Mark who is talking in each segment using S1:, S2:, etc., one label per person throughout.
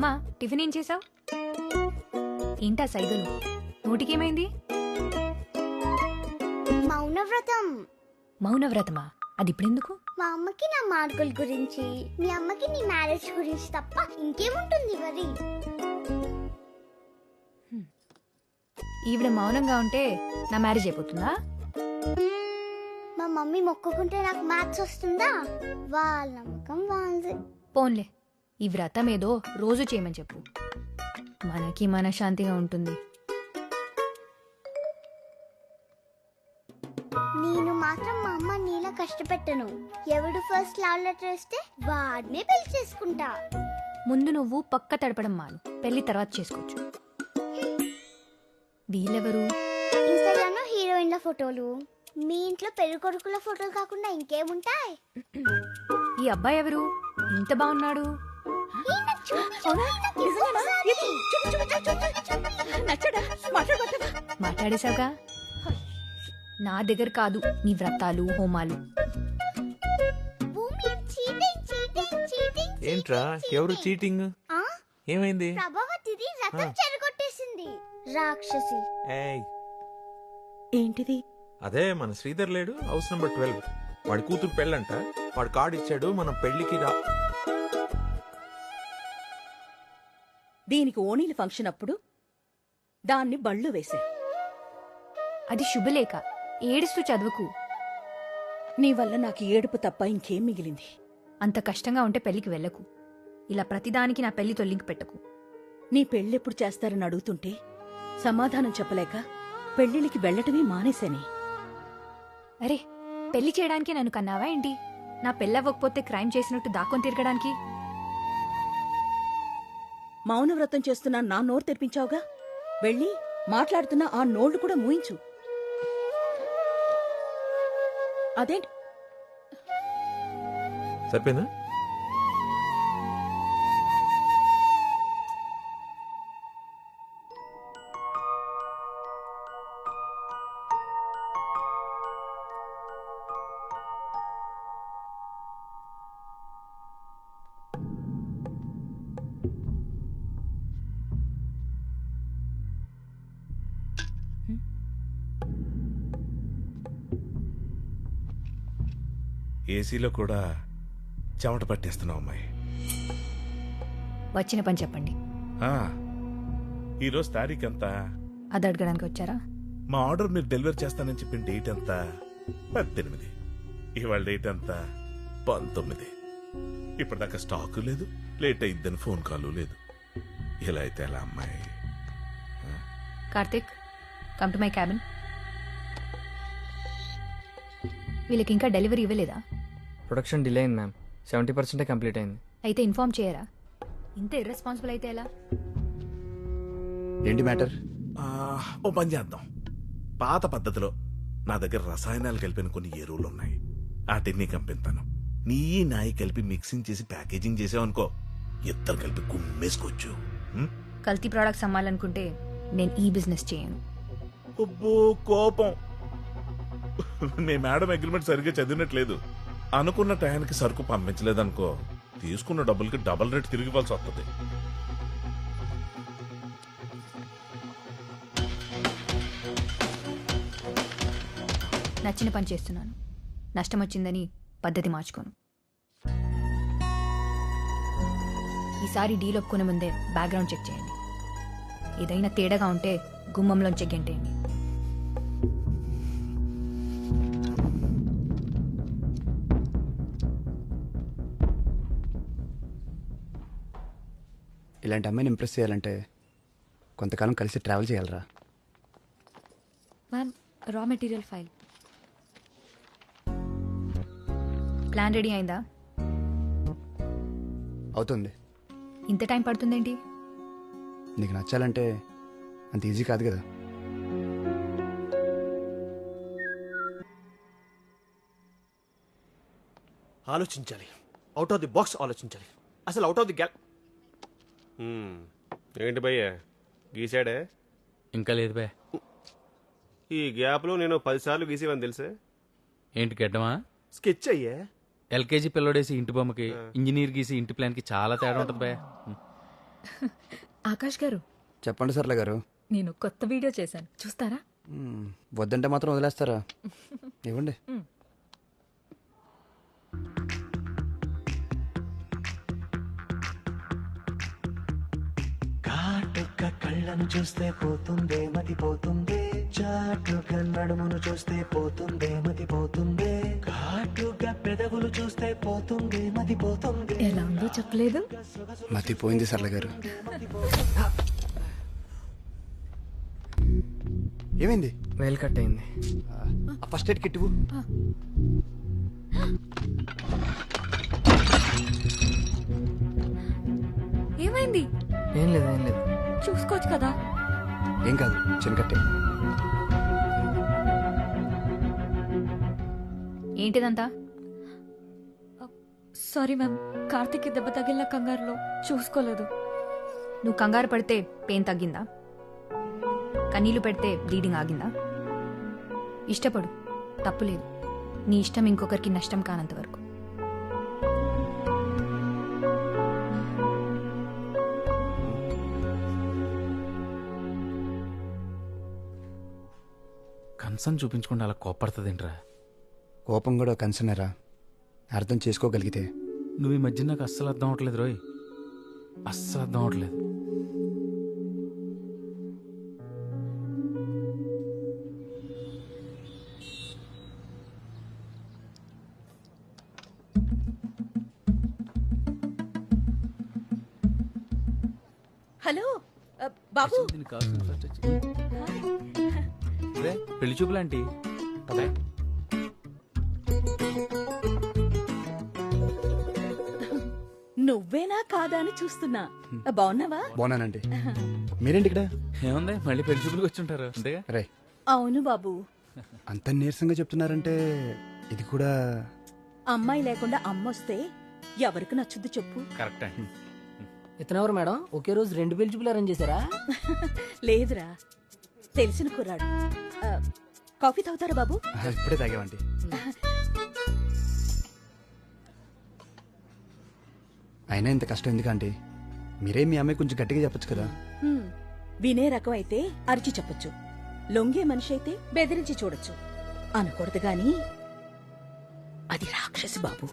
S1: అమ్మా టిఫిన్ ఏం చేసావు? ఏంటా సైగలు? నోటికేమైంది?
S2: మౌనవ్రతం.
S1: మౌనవ్రతమా? అది ఇప్పుడెందుకు
S2: మా అమ్మకి నా మార్కుల గురించి మీ అమ్మకి నీ మ్యారేజ్ గురించి తప్ప ఇంకేముంటుంది మరి?
S1: ఈవిడ మౌనంగా ఉంటే నా మ్యారేజ్ అయిపోతుందా?
S2: మా మమ్మీ మొక్కుకుంటే నాకు మ్యాథ్స్ వస్తుందా? వాళ్ళ నమ్మకం వాళ్ళది.
S1: పోన్లే. ఈ వ్రతం ఏదో రోజు చేయమని చెప్పు. మనకి మనశ్శాంతిగా ఉంటుంది.
S2: నేను మాత్రం మా అమ్మ నీలా కష్టపెట్టను. ఎవడు ఫస్ట్ లవ్ లెటర్ వస్తే వాడినే పెళ్ళి చేసుకుంటా.
S1: ముందు నువ్వు పక్క తడపడం మాను. పెళ్ళి తర్వాత చేసుకోవచ్చు. వీళ్ళెవరు?
S2: హీరోయిన్ల ఫోటోలు. మీ ఇంట్లో పెళ్ళి కొడుకుల ఫోటోలు కాకుండా ఇంకేముంటాయి?
S1: ఈ అబ్బాయి ఎవరు? ఇంత బాగున్నాడు. మాట్లాడేశావుగా? నా దగ్గర కాదు నీ వ్రతాలు హోమాలు.
S3: ఏంట్రా? ఎవరు చీటింగ్? ఏమైంది?
S2: ప్రభావతిది రథం చెరగొట్టేసింది. రాక్షసి.
S3: ఏయ్.
S4: ఏంటిది?
S3: అదే మన శ్రీధర్ లేడు హౌస్ నెంబర్ ట్వెల్వ్. వాడి కూతురు పెళ్ళంట. వాడు కార్డు ఇచ్చాడు మనం పెళ్ళికి రా.
S4: దీనికి ఓణీల ఫంక్షన్ అప్పుడు? దాన్ని బళ్ళు వేశా
S1: అది శుభలేఖ. ఏడుస్తూ చదువుకు.
S4: నీ వల్ల నాకు ఏడుపు తప్ప ఇంకేం మిగిలింది?
S1: అంత కష్టంగా ఉంటే పెళ్ళికి వెళ్ళకు. ఇలా ప్రతిదానికి నా పెళ్ళితో లింక్ పెట్టకు.
S4: నీ పెళ్ళెప్పుడు చేస్తారని అడుగుతుంటే సమాధానం చెప్పలేక పెళ్ళిళ్ళకి వెళ్ళటమే మానేశాని.
S1: అరే పెళ్ళి చేయడానికి నన్ను కన్నావా ఏంటి? నా పెళ్ళవ్వకపోతే క్రైమ్ చేసినట్టు దాక్కొని తిరగడానికి?
S4: మౌనవ్రతం చేస్తున్న నా నోరు తెరిపించావుగా? వెళ్ళి మాట్లాడుతున్న ఆ నోళ్ళు కూడా మూయించు. అదేంటి?
S3: సరిపోయిందా?
S5: ఏసీలో కూడా చెమట పట్టేస్తున్నావు అమ్మాయి.
S1: వచ్చిన పని చెప్పండి.
S5: ఆ, ఈరోజు తారీఖు ఎంత?
S1: అది అడగడానికి వచ్చారా?
S5: మా ఆర్డర్ మీరు డెలివరీ చేస్తానని చెప్పిన డేట్ ఎంత? పద్దెనిమిది. ఇవాళ డేట్ ఎంత? పంతొమ్మిది. ఇప్పటిదాకా స్టాక్ లేదు లేట్ అయిద్దని ఫోన్ కాల్ లేదు. ఇలా అయితే ఎలా అమ్మాయి?
S1: Karthik come to my cabin వీళ్ళకి ఇంకా డెలివరీ ఇవ్వలేదా?
S6: ప్రొడక్షన్ డిలే అయింది మ్యామ్ సెవెంటీ పర్సెంటే కంప్లీట్ అయింది.
S1: అయితే ఇన్ఫార్మ్ చేయరా? ఇంత ఇర్రెస్పాన్సిబుల్ అయితే ఎలా?
S7: ఏంటి మ్యాటర్?
S5: ఆ, ఓ పని చేద్దాం. పాత పద్ధతిలో నా దగ్గర రసాయనాలు కలిపిన కొన్ని ఎరువులు ఉన్నాయి. వాటిని కంపిస్తాను నీ నాయి కలిపి మిక్సింగ్ చేసి ప్యాకేజింగ్ చేసావనుకో ఇద్దరు కలిపి గుమ్మేసుకోవచ్చు?
S1: కల్తీ ప్రోడక్ట్స్ అమ్మాలనుకుంటే నేను ఈ బిజినెస్ చేయను.
S5: అబ్బో కోపం. మీ మేడం అగ్రిమెంట్ సరిగ్గా చదివినట్లేదు. అనుకున్న టయానికి సరుకు పంపించలేదనుకో తీసుకున్న డబ్బులకి డబుల్ రేట్ తిరిగి ఇవ్వాల్సి వస్తుంది.
S1: నచ్చిన పని చేస్తున్నాను. నష్టం వచ్చిందని పద్ధతి మార్చుకోను. ఈసారి డీల్ ఒప్పుకునే ముందే బ్యాక్గ్రౌండ్ చెక్ చేయండి. ఏదైనా తేడాగా ఉంటే గుమ్మంలోంచి గెంటేయండి.
S7: ఇలాంటి అమ్మాయిని ఇంప్రెస్ చేయాలంటే కొంతకాలం కలిసి ట్రావెల్ చేయాలరా.
S1: Ma'am raw material file plan ready అయిందా?
S7: అవుతుంది.
S1: ఇంత టైం పడుతుందేంటి?
S7: నీకు నచ్చాలంటే అంత ఈజీ కాదు కదా.
S8: ఆలోచించాలి. అవుట్ ఆఫ్ ది బాక్స్ ఆలోచించాలి. అసలు అవుట్ ఆఫ్ ది గ్యాల్ ఏంటి భయ్య? గీసాడే
S9: ఇంకా లేదు బే
S8: ఈ గ్యాప్లో నేను పదిసార్లు గీసేవని తెలుసే?
S9: ఏంటి గడ్డమా?
S8: స్కెచ్ అయ్యే.
S9: ఎల్కేజీ పిల్లడేసి ఇంటి బొమ్మకి ఇంజనీర్ గీసి ఇంటి ప్లాన్కి చాలా తేడా ఉంటుంది బే
S10: ఆకాష్ గారు
S7: చెప్పండి సర్లే గారు.
S10: నేను కొత్త వీడియో చేశాను. చూస్తారా?
S7: మ్మ్, వద్దంటే మాత్రం వదిలేస్తారా? ఇవ్వండి.
S11: కాటుక కళ్ళను చూస్తే పోతుందే మతి పోతుందే. చాటుగా నడుమును చూస్తే పోతుందే మతి పోతుందే. ఘాటుగా పెదవులు చూస్తే పోతుందే మతి పోతుందే.
S10: ఎలా ఉందో? చెప్పలేదు.
S7: మతిపోయింది సర్లే గారు. ఏమైంది?
S6: వేలు కట్ అయింది.
S7: ఆ ఫస్ట్ ఎయిడ్ కిట్.
S10: ఏమైంది?
S6: ఏం లేదు ఏం లేదు.
S10: చూసుకోవచ్చు కదా.
S7: ఏం కాదు చిన్న కట్టే
S1: ఏంటిదంతా?
S10: సారీ మ్యామ్ కార్తిక్ దెబ్బ తగిలిన కంగారులో చూసుకోలేదు.
S1: నువ్వు కంగారు పడితే పెయిన్ తగ్గిందా? కన్నీళ్ళు పెడితే బ్లీడింగ్ ఆగిందా? ఇష్టపడు తప్పులేదు. నీ ఇష్టం ఇంకొకరికి నష్టం కానంత వరకు.
S9: కన్సర్న్ చూపించకుండా అలా కోపడుతుందేంట్రా
S7: కోపం కూడా కన్సర్నరా అర్థం చేసుకోగలిగితే.
S9: నువ్వు ఈ మధ్య నాకు అస్సలు అర్థం అవట్లేదు రోయ్. అస్సలు అర్థం అవట్లేదు.
S4: హలో బాబు.
S9: రే, పెళ్ళి చూపులాంటి.
S4: నువ్వేనా కాదా అని చూస్తున్నా. బాగున్నావా?
S7: బాగున్నానండి. మీరేంటి ఇక్కడ
S9: ఏముంది మళ్ళీ పెళ్ళి చూపులకు వచ్చి ఉంటారు అంతేగా?
S7: రే.
S4: అవును బాబు.
S7: అంత నీరసంగా చెప్తున్నారంటే ఇది కూడా
S4: అమ్మాయి లేకుండా అమ్మొస్తే ఎవరికి నచ్చుద్ది చెప్పు.
S9: కరెక్ట్.
S11: ఇతనెవరు మేడం ఒకే రోజు రెండు పెళ్ళి చూపులు అరేంజ్ చేశారా?
S4: లేదురా. తెలిసిన కుర్రాడు. ఆ, కాఫీ తాగుతారా బాబు?
S7: ఇప్పుడే తాగామండి. అయినా ఇంత కష్టం ఎందుకంటే మీరే మీ అమ్మాయి కొంచెం గట్టిగా చెప్పొచ్చు కదా.
S4: హ్మ్. వినే రకం అయితే అరిచి చెప్పొచ్చు. లొంగే మనిషి అయితే బెదిరించి చూడొచ్చు. అనకూడదు గాని అది రాక్షసి బాబు.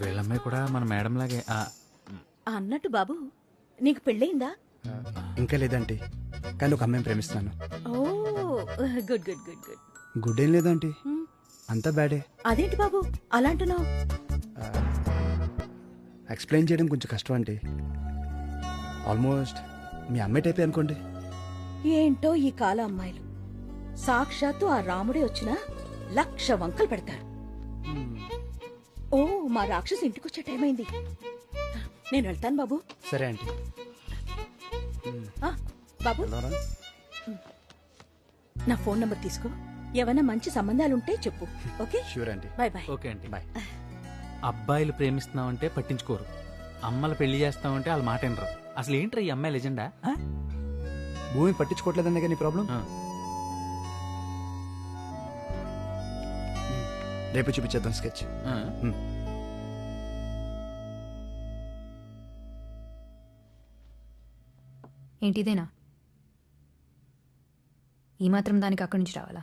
S9: వీళ్ళమ్మాయి కూడా మన మేడం లాగే ఆ,
S4: అన్నట్టు బాబు నీకు పెళ్ళయిందా?
S7: ఇంకా లేదంటే కానీ ఒక అమ్మాయిని ప్రేమిస్తున్నాను.
S4: ఓ good good good good.
S7: Good ఏం లేదంటే
S4: హ్మ్.
S7: అంతా బ్యాడే.
S4: అదేంటి బాబు? అలాంటున్నావు
S7: ఎక్స్ప్లెయిన్ చేయడం కొంచెం కష్టం అంటే ఆల్మోస్ట్ మీ అమ్మాయి టైపే అనుకోండి.
S4: ఏంటో ఈ కాల అమ్మాయిలు. సాక్షాత్తు ఆ రాముడే వచ్చినా లక్ష వంకలు పెడతారు. ఓ మా రాక్షసు ఇంటికొచ్చే టైం అయింది. నేను వెళ్తాను బాబు.
S7: సరే ఆంటీ
S4: ఆ, బాబు? నా ఫోన్ నంబర్ తీసుకో. ఏమైనా మంచి సంబంధాలుంటే చెప్పు. Okay?
S7: Sure aunty
S4: bye bye.
S9: Okay అండి
S7: బాయ్.
S9: అబ్బాయిలు ప్రేమిస్తున్నామంటే పట్టించుకోరు. అమ్మలు పెళ్ళి చేస్తామంటే వాళ్ళ మాట వినరు. అసలు ఏంట్రా ఈ అమ్మాయి లెజెండా? ఆ?
S7: భూమి పట్టించుకోవట్లేదనే కానీ ప్రాబ్లం. రేపు చూపించేద్దాం స్కెచ్.
S9: ఆ?
S1: ఏంటిదేనా? ఈ మాత్రం దానికి అక్కడి నుంచి రావాలా?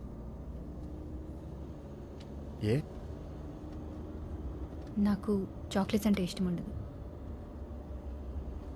S7: ఏ?
S1: నాకు చాక్లెట్స్ అంటే ఇష్టం ఉండదు.